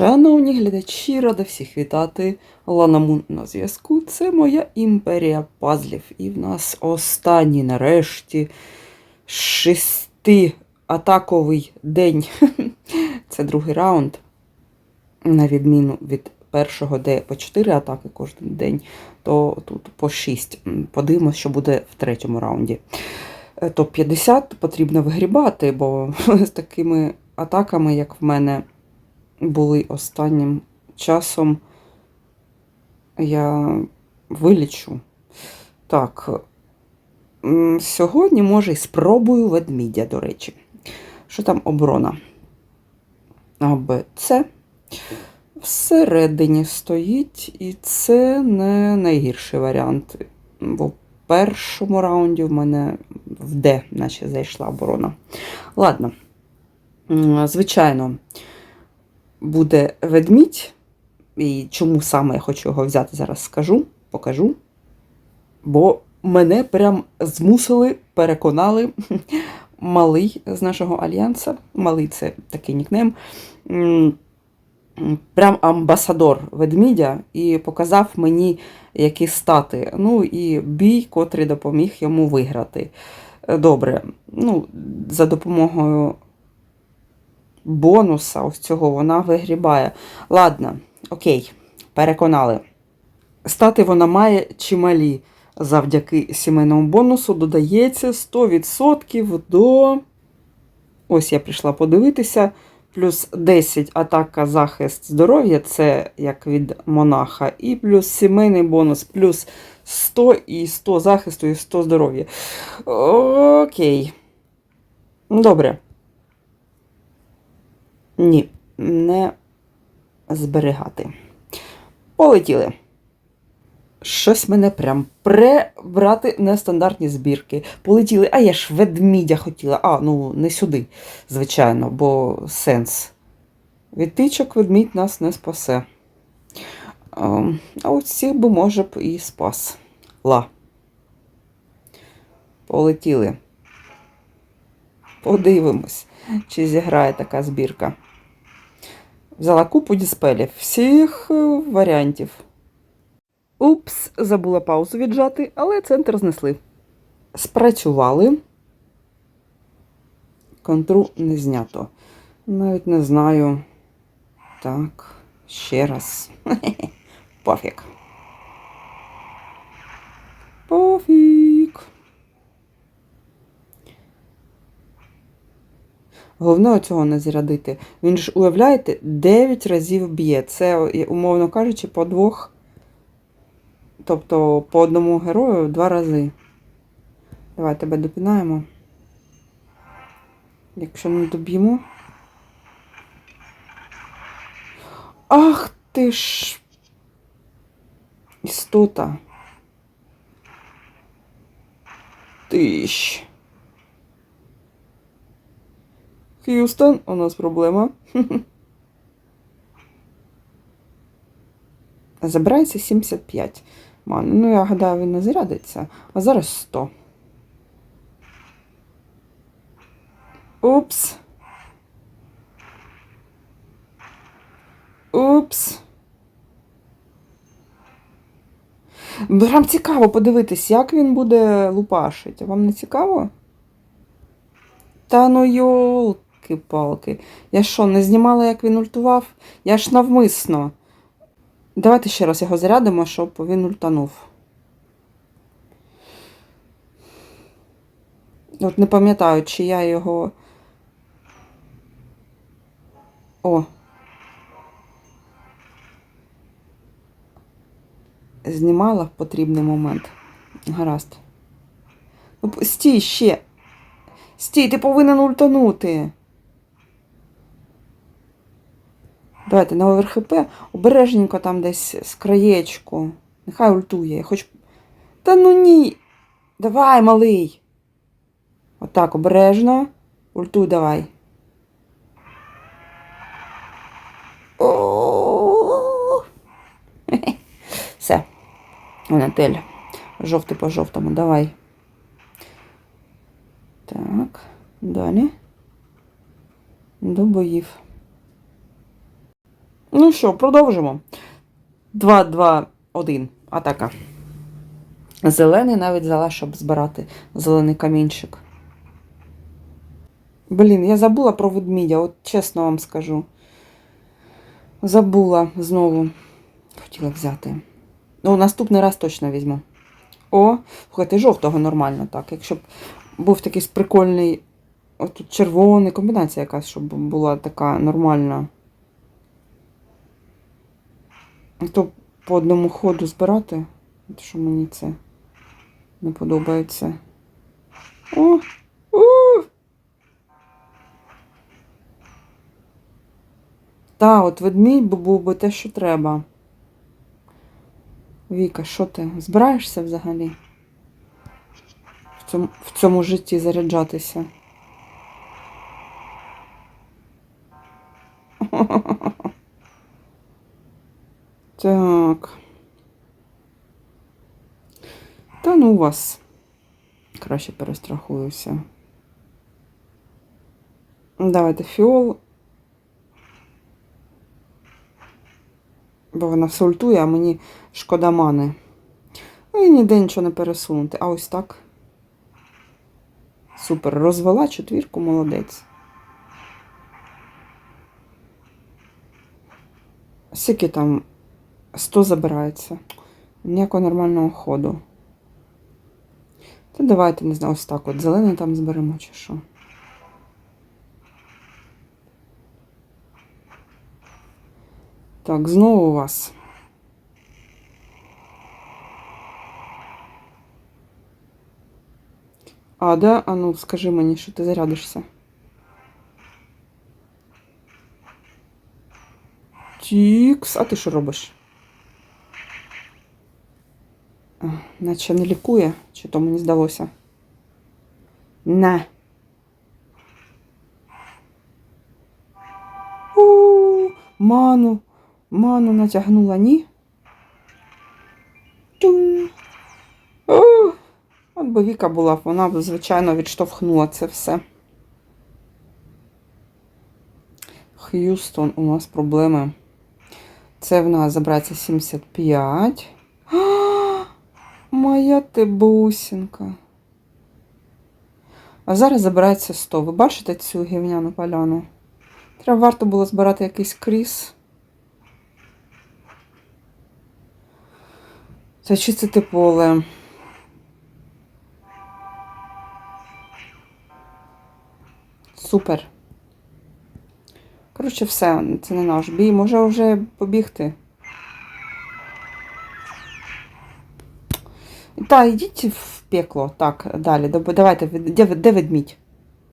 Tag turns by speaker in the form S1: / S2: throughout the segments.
S1: Шановні глядачі, рада всіх вітати. Лана Мун на зв'язку. Це моя імперія пазлів. І в нас останній, нарешті, шестиатаковий день. Це другий раунд. На відміну від першого, де по 4 атаки кожен день, то тут по 6. Подивимось, що буде в третьому раунді. Е, Топ-50 потрібно вигрібати, бо з такими атаками, як в мене були останнім часом, я вилічу. Так. Сьогодні, може, й спробую ведмідя, до речі. Що там оборона? А, Б, С. Всередині стоїть, і це не найгірший варіант. Бо в першому раунді в мене в Д, наче зайшла оборона. Ладно. Звичайно, буде ведмідь. І чому саме я хочу його взяти, зараз скажу, покажу. Бо мене прям змусили, переконали малий з нашого альянса. Малий це такий нікнейм. Прям амбасадор ведмідя і показав мені, які стати. Ну і бій, котрий допоміг йому виграти. Добре, ну, за допомогою бонуса ось цього вона вигрібає. Ладно, окей, переконали. Стати вона має чималі завдяки сімейному бонусу. Додається 100% до. Ось я прийшла подивитися. Плюс 10 атака, захист здоров'я це як від монаха. І плюс сімейний бонус, плюс 100 і 100 захисту і 100 здоров'я. Окей. Добре. Ні, не зберігати. Полетіли. Щось мене прям пребрати нестандартні збірки. Полетіли, а я ж ведмідя хотіла. А, ну не сюди, звичайно, бо сенс. Відтичок ведмідь нас не спасе. А, а от цих би, може б, і спас. Ла. Полетіли. Подивимось, чи зіграє така збірка. Взяла купу діспелів всіх е, варіантів. Упс, забула паузу віджати, але центр знесли. Спрацювали. Контру не знято. Навіть не знаю. Так, ще раз. Пофіг. Пофіг. Головне цього не зрядити. Він ж, уявляєте, 9 разів б'є. Це, умовно кажучи, по двох. Тобто по одному герою два рази. Давай тебе допінаємо. Якщо не доб'ємо. Ах ти ж. Істота. Ти. Х'юстон, у нас проблема. Забирається 75. Ман. Ну, я гадаю, він не зарядиться. А зараз 100. Упс. Упс. Прям цікаво подивитись, як він буде лупашить. Вам не цікаво? Та ну йолки-палки. Я що, не знімала, як він ультував? Я ж навмисно. Давайте ще раз його зарядимо, щоб він ультанув. От не пам'ятаю, чи я його. О. Знімала в потрібний момент. Гаразд. Ну, Стій ще. Стій, ти повинен ультанути. Давайте на ОВРХП обережненько там десь з краєчку. Нехай ультує. Хоч... Та ну ні. Давай, малий. Отак, обережно. Ультуй давай. Все. Онатель. Жовтий по жовтому. Давай. Так. Далі. До боїв. Ну що, продовжимо. 2, 2, 1. Атака. Зелений навіть взяла, щоб збирати зелений камінчик. Блін, я забула про ведмідя, от чесно вам скажу. Забула знову. Хотіла взяти. Ну, наступний раз точно візьму. О, слухайте, жовтого нормально так. Якщо б був такий прикольний, от тут червоний, комбінація якась, щоб була така нормальна. А То по одному ходу збирати, що мені це не подобається. О! У! Та, от ведмідь би був би те, що треба. Віка, що ти? Збираєшся взагалі? В цьому, в цьому житті заряджатися? Так. Та ну вас. Краще перестрахуюся. Давайте фіол. Бо вона все ультує, а мені шкода мани. Ну і ніде нічого не пересунути. А ось так. Супер. Розвела четвірку, молодець. Скільки там 100 забирається. Ніякого нормального ходу. Та давайте, не знаю, ось так от зелений там зберемо чи що. Так, знову у вас. А, да? А ну, скажи мені, що ти зарядишся. Тікс, а ти що робиш? А, наче не лікує, чи то мені здалося. Не. У, ману. Ману натягнула, ні? От би Віка була, вона б, звичайно, відштовхнула це все. Х'юстон, у нас проблеми. Це в нас забирається 75. Моя ти бусинка. А зараз забирається 100. Ви бачите цю гівняну поляну? Треба варто було збирати якийсь кріс. Зачистити поле. Супер. Коротше, все, це не наш бій. Може вже побігти. Та, йдіть в пекло. Так, далі. Давайте, де, де ведмідь?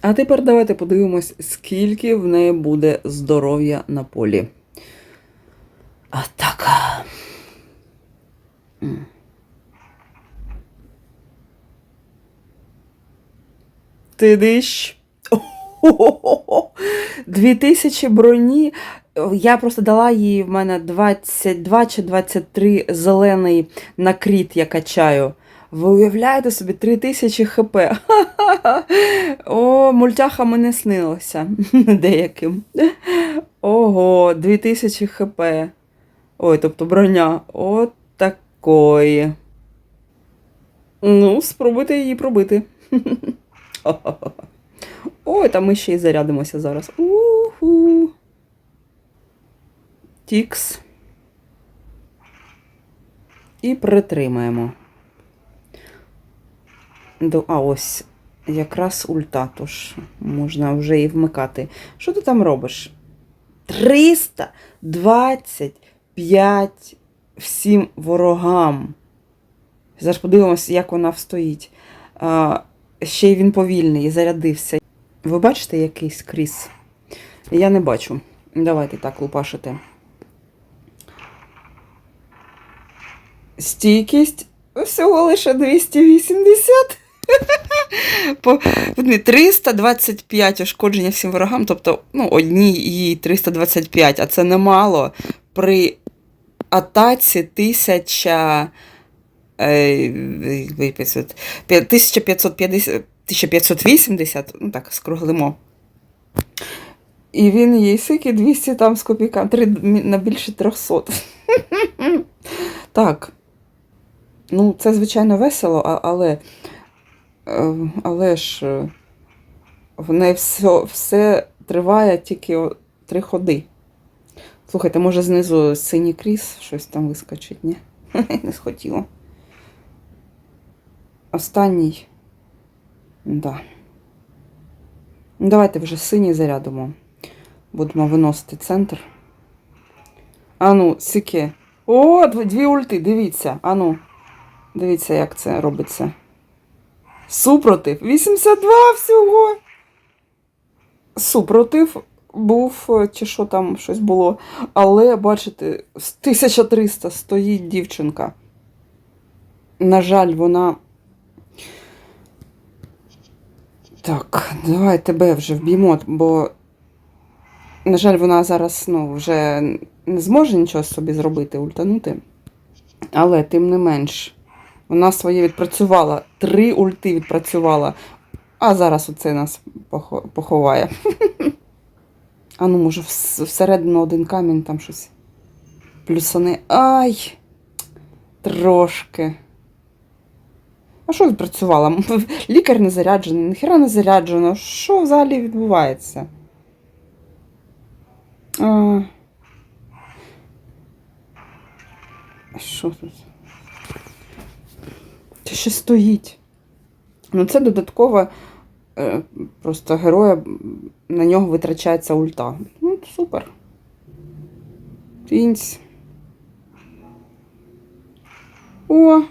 S1: А тепер давайте подивимось, скільки в неї буде здоров'я на полі. Атака. Ти диш. Дві тисячі броні. Я просто дала їй в мене 22 чи 23 зелений на кріт я качаю. Ви уявляєте собі 3000 хп. О, мультяха мене снилося деяким. Ого, 2000 хп. Ой, тобто броня. От такої. Ну, спробуйте її пробити. Ой, там ми ще й зарядимося зараз. Уху. Тікс. І притримаємо. А ось якраз ульта, тож можна вже і вмикати. Що ти там робиш? 325 всім ворогам. Зараз подивимося, як вона встоїть. А, ще й він повільний, зарядився. Ви бачите якийсь кріс? Я не бачу. Давайте так лупашити. Стійкість всього лише 280. По, вони 325 ушкодження всім ворогам, тобто ну, одній їй 325, а це немало. При атаці 1000, е, 1550, 1580, ну так, скруглимо. І він їй скільки 200 там з копійками, на більше 300. так. Ну, це, звичайно, весело, але, е, але ж е, в неї все, все триває тільки три ходи. Слухайте, може знизу синій кріс щось там вискочить, ні? Не схотіло. Останній. Да. Ну, Давайте вже синій зарядимо. Будемо виносити центр. Ану, сіки. О, дві ульти, дивіться. Ану. Дивіться, як це робиться. Супротив. 82 всього. Супротив був, е, чи що там щось було. Але, бачите, з 1300 стоїть дівчинка. На жаль, вона. Так, давай тебе вже вб'ємо, бо, на жаль, вона зараз ну, вже не зможе нічого собі зробити, ультанути. Але, тим не менш, вона своє відпрацювала. Три ульти відпрацювала. А зараз оце нас поховає. А ну, може, всередину один камінь там щось. Плюсани. Ай! Трошки. А що відпрацювала? Лікар не заряджений, ніхера не заряджено. Що взагалі відбувається? А... Що тут? Це ще стоїть. Ну, це додатково е, просто героя на нього витрачається ульта. Ну, супер. Тінць. О!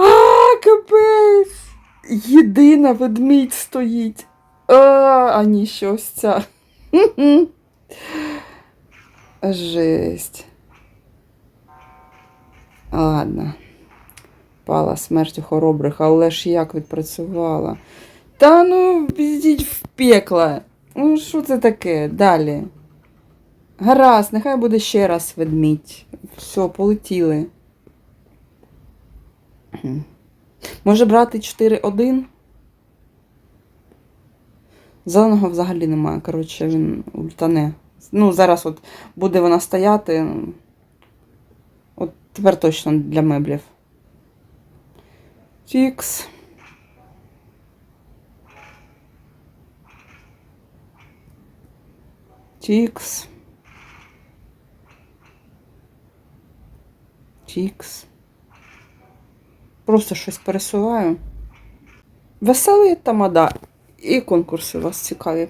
S1: А, капець! Єдина ведмідь стоїть. А, а ні, що ось ця. Жесть. Ладно. Пала смертю хоробрих, але ж як відпрацювала. Та ну, підіть в пекло. Ну, що це таке? Далі. Гаразд, нехай буде ще раз ведмідь. Все, полетіли. Може брати 4-1? Зеленого взагалі немає. Коротше, він ультане. Ну, зараз от буде вона стояти. Тепер точно для меблів. Фікс. Тікс. Тікс. Просто щось пересуваю. Веселий тамада. І конкурси у вас цікаві.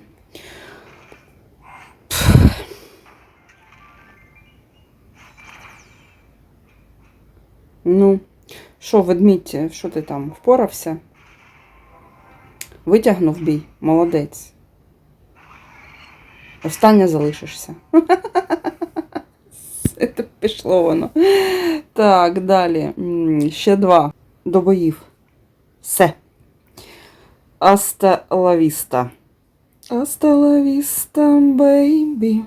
S1: Ну, що, ведмідь, що ти там впорався? Витягнув бій, молодець. Останнє залишишся. Це пішло воно. Так, далі. Ще два до боїв. Все. Аста лавіста. Аста лавіста, бейбі.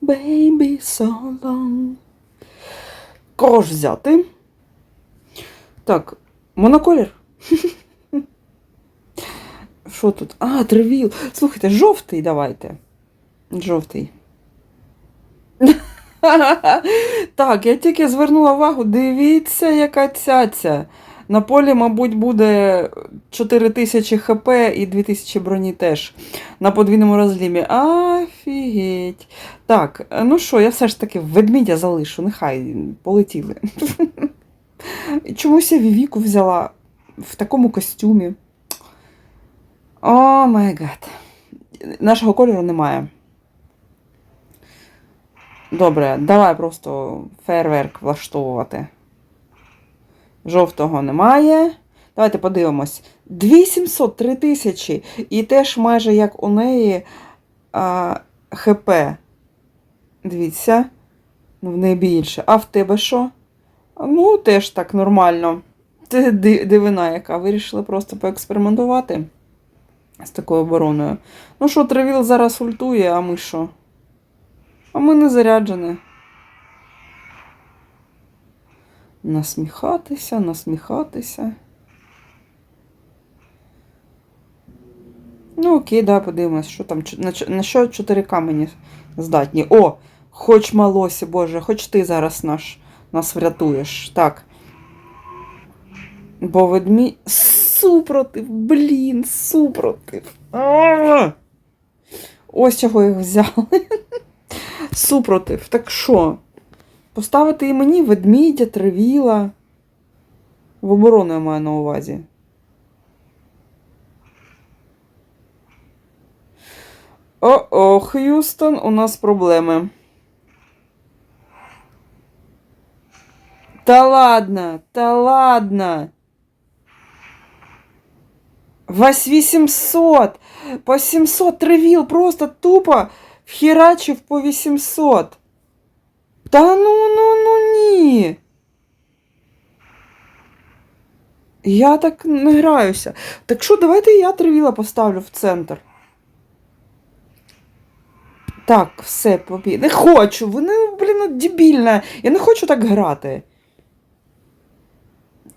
S1: Бейбі, so long. Кого взяти? Так, моноколір. Що тут? А, тривіл. Слухайте, жовтий давайте. Жовтий. так, я тільки звернула увагу. Дивіться, яка цяця. На полі, мабуть, буде 4000 хп і 2000 броні теж. На подвійному розлімі. Офігеть. Так, ну що, я все ж таки ведмідя залишу, нехай полетіли. Чомусь я Вівіку взяла в такому костюмі. О май гад. Нашого кольору немає. Добре, давай просто фейерверк влаштовувати. Жовтого немає. Давайте подивимось. 2700, 3000. І теж майже як у неї а, ХП. Дивіться. Ну, в неї більше. А в тебе що? Ну, теж так нормально. Це дивина, яка. Вирішили просто поекспериментувати з такою обороною. Ну що, Тревіл зараз ультує, а ми що? А ми не заряджені. Насміхатися, насміхатися. Ну, окей, да, подивимось, що там, на, що чотири камені здатні. О, хоч малосі, Боже, хоч ти зараз наш, нас врятуєш. Так. Бо ведмі... Супротив, блін, супротив. А! Ось чого їх взяли. Супротив. Так що? Поставити і мені ведмідя, тривіла. В оборону я маю на увазі. О-о, Х'юстон, у нас проблеми. Та ладно, та ладно. Вась 800. По 700 тривіл просто тупо вхерачив по 800. Та ну, ну, ну ні. Я так не. Так що, давайте я тривіла поставлю в центр. Так, все, побі... Не хочу, вони, блін, ну, дебільна. Я не хочу так грати.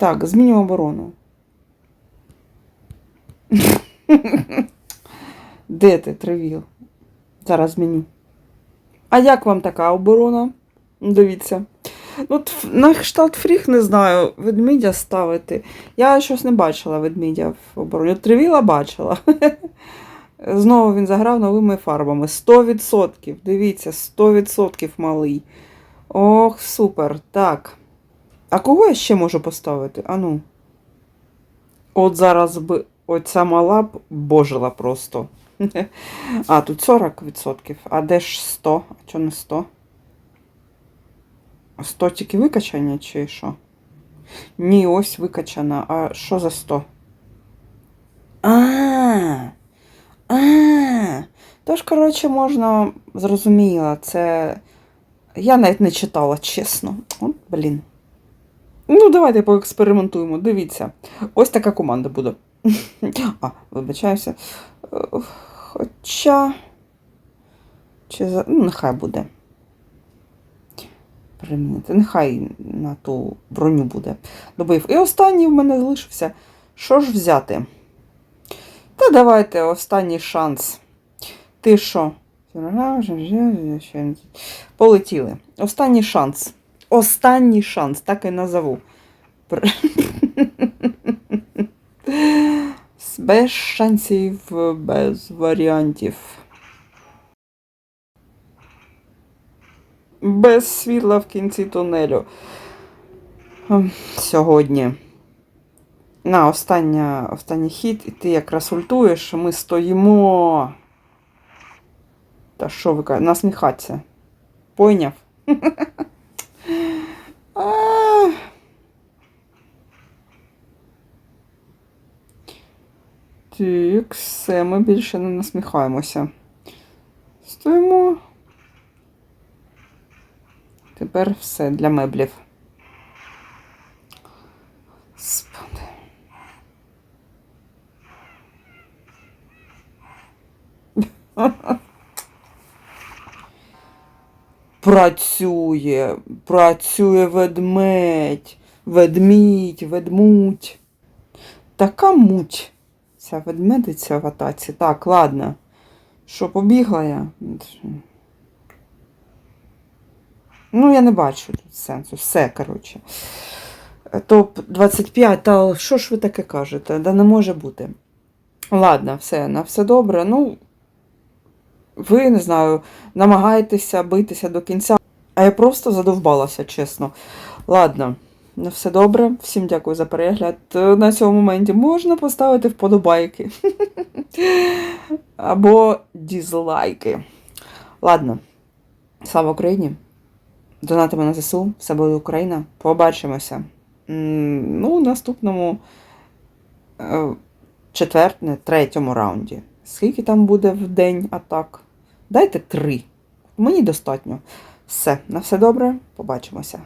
S1: Так, змінюємо оборону. Де ти, тривіл? Зараз зміню. А як вам така оборона? Дивіться. Ну, от на кшталт фріг не знаю, ведмідя ставити. Я щось не бачила ведмідя в обороні. Тривіла бачила. Знову він заграв новими фарбами. 100%. Дивіться, 100% малий. Ох, супер. Так. А кого я ще можу поставити? Ану. От зараз би оця мала б божила просто. А, тут 40%. А де ж 100? А чого не 100? 100 тільки викачання чи що? Ні, ось викачана. А що за 100? А. А. Тож, коротше, можна зрозуміла, це. Я навіть не читала, чесно. От, блін. Ну, давайте поекспериментуємо. Дивіться. Ось така команда буде. А, вибачаюся. Е, Хоча. Чи за... Ну, нехай буде. Примінити. Нехай на ту броню буде. Добив. І останній в мене залишився. Що ж взяти? Та давайте останній шанс. Ти що? Полетіли. Останній шанс. Останній шанс, так і назову. Без шансів, без варіантів. Без світла в кінці тунелю. Ем, Сьогодні. На, остання, останній хід, і ти якраз ультуєш, ми стоїмо. Та що ви кажете? Насміхатися. Пойняв? А. Так, все, ми більше не насміхаємося. Стоїмо. Тепер все для меблів. Господи. Працює, працює ведмедь, ведмідь, ведмуть. Така муть. Ця ведмедиця в атаці. Так, ладно. Що, побігла я? Ну, я не бачу тут сенсу. Все, коротше. Топ 25, та що ж ви таке кажете? Да не може бути. Ладно, все, на все добре. Ну, ви, не знаю, намагаєтеся битися до кінця. А я просто задовбалася, чесно. Ладно, на все добре. Всім дякую за перегляд. На цьому моменті можна поставити вподобайки. Або дізлайки. Ладно. Слава Україні! Донатимо на ЗСУ, все буде Україна. Побачимося. Ну, наступному е, третьому раунді. Скільки там буде в день атак? Дайте три. Мені достатньо. Все, на все добре, побачимося.